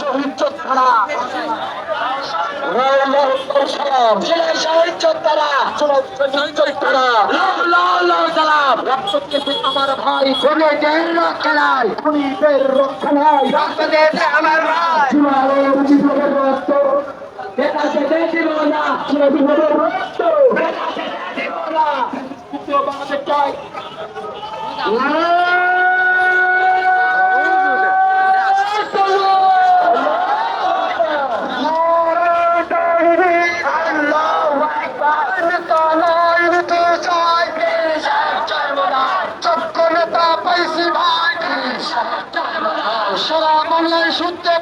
শহীদ যোদ্ধারা শহীদ যোদ্ধারা শহীদ যোদ্ধারা আমার ভাই খুনিদের রক্ষায় খুনিদের রক্ষায় রক্ত দিয়েছে আমার ভাই। চুয়ারের জীবনের রক্ত। না জীবনের রক্ত। না কিন্তু চাই। সারা বাংলায় শুনতে